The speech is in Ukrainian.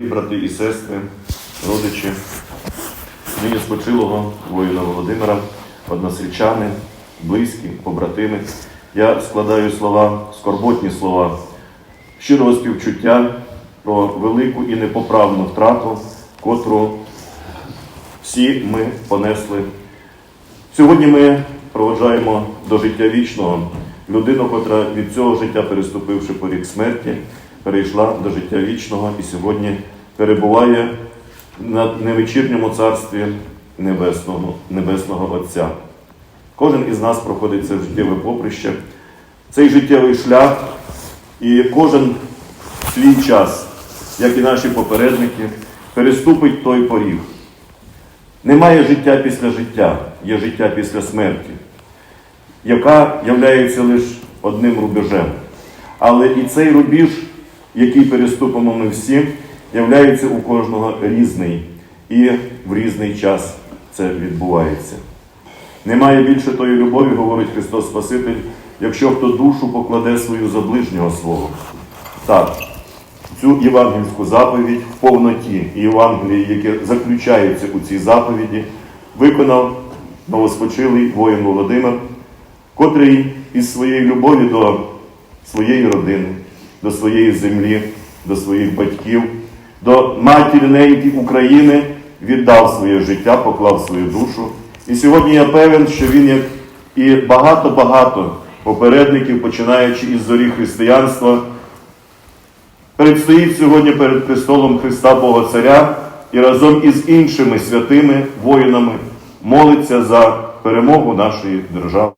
Брати і сестри, родичі, нині спочилого воїна Володимира, односельчани, близькі, побратими. Я складаю слова, скорботні слова, щирого співчуття про велику і непоправну втрату, котру всі ми понесли. Сьогодні ми проводжаємо до життя вічного людину, котра від цього життя, переступивши поріг смерті, перейшла до життя вічного і сьогодні перебуває на невечірньому царстві Небесного, Небесного Отця. Кожен із нас проходить це життєве поприще, цей життєвий шлях, і кожен свій час, як і наші попередники, переступить той поріг. Немає життя після життя, є життя після смерті, яка являється лише одним рубежем. Але і цей рубіж, який переступимо ми всі, являється у кожного різний. І в різний час це відбувається. Немає більше тої любові, говорить Христос Спаситель, якщо хто душу покладе свою за ближнього свого. Так, цю євангельську заповідь в повноті і Євангелії, яке заключається у цій заповіді, виконав новоспочилий воїн Володимир, котрий із своєї любові до своєї родини, до своєї землі, до своїх батьків, до матері неньки України віддав своє життя, поклав свою душу. І сьогодні я певен, що він, як і багато-багато попередників, починаючи із зорі християнства, предстоїть сьогодні перед престолом Христа Бога Царя і разом із іншими святими воїнами молиться за перемогу нашої держави.